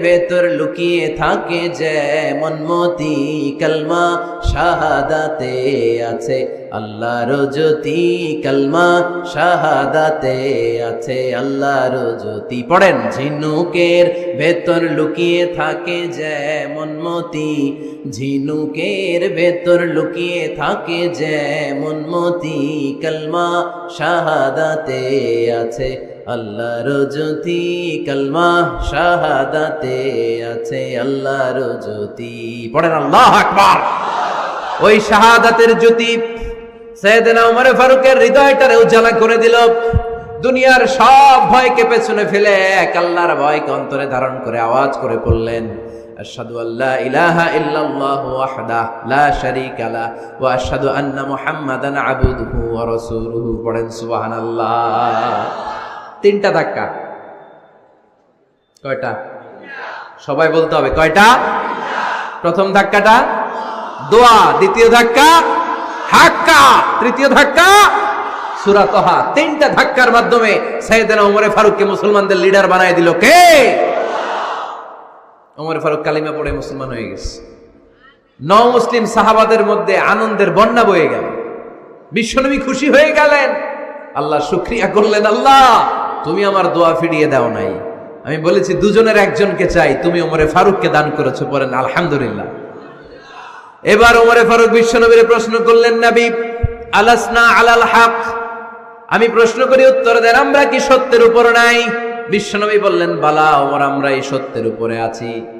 ভেতর লুকিয়ে থাকে যেমন মতি কলমা, শাহাদাতে আছে। আল্লাহর জ্যোতি কলমা, শাহাদাতে আছে। আল্লাহর জ্যোতি। পড়েন, ঝিনুকের ভেতর লুকিয়ে থাকে যেমন মতি। ঝিনুকের ভেতর লুকিয়ে থাকে যেমন মতি। কলমা, শাহাদাতে আছে। আল্লাহর জ্যোতি কলমা শাহাদাতে আছে আল্লাহর জ্যোতি পড়েন আল্লাহ আকবার। ওই শাহাদাতের জ্যোতি সৈয়দনা উমর ফারুকের হৃদয়টারে উজ্জ্বলা করে দিল। দুনিয়ার সব ভয়কে পেছনে ফেলে এক আল্লাহর ভয়কে অন্তরে ধারণ করে আওয়াজ করে পড়লেন আশহাদু আল্লা ইলাহা ইল্লাল্লাহু ওয়াহদাহ লা শারীকা লা ওয়া আশহাদু আন্না মুহাম্মাদান আবদুহু ওয়া রাসূলুহু। পড়েন সুবহানাল্লাহ। তিনটা ধাক্কা। কয়টা? সবাই বলতে হবে, কয়টা? প্রথম ধাক্কাটা, দোয়া, দ্বিতীয় ধাক্কা হাক্কা তৃতীয় ধাক্কা সুরাতহা তিনটা ধাক্কার মাধ্যমে সাইয়েদনা ওমরে ফারুককে মুসলমানদের লিডার বানায় দিল কে? ওমর ফারুক কালিমা পড়ে মুসলমান হয়ে গেছে। ন মুসলিম সাহাবাদের মধ্যে আনন্দের বন্যা বয়ে গেল। বিশ্বনবী খুশি হয়ে গেলেন। আল্লাহ শুক্রিয়া করলেন আল্লাহ। তুমি আমার দোয়া ফিরিয়ে দাও নাই। আমি বলেছি, দুজনের একজনকে চাই। তুমি ওমরে ফারুককে দান করেছ পড়েন আলহামদুলিল্লাহ। এবার ওমরে ফারুক বিশ্বনবীর প্রশ্ন করলেন, নাবি, আলাসনা আলাল হাক? আমি প্রশ্ন করি, উত্তর দেন, আমরা কি সত্যের উপর নাই? বিশ্বনবী বললেন, বালা, ওমর, আমরা এই সত্যের উপরে আছি।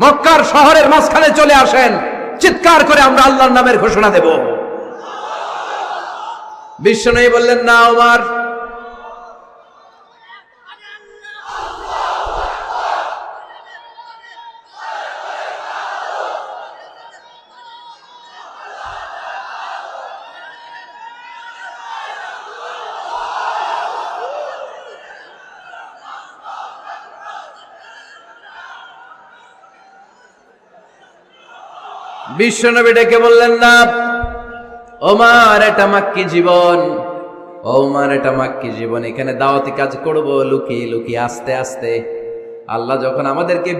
মক্কার শহরের মাঝখানে চলে আসেন। চিৎকার করে আমরা আল্লাহর নামের ঘোষণা দেব। নেই বললেন, না আমার বিশ্বনবী ডেকে বললেন, না, ওমার এটা মাক্কি জীবন, ওমার এটা মাক্কি জীবন, এখানে দাওয়াতি কাজ করব, লুকিয়ে লুকিয়ে আস্তে আস্তে। আল্লাহ যখন আমাদেরকে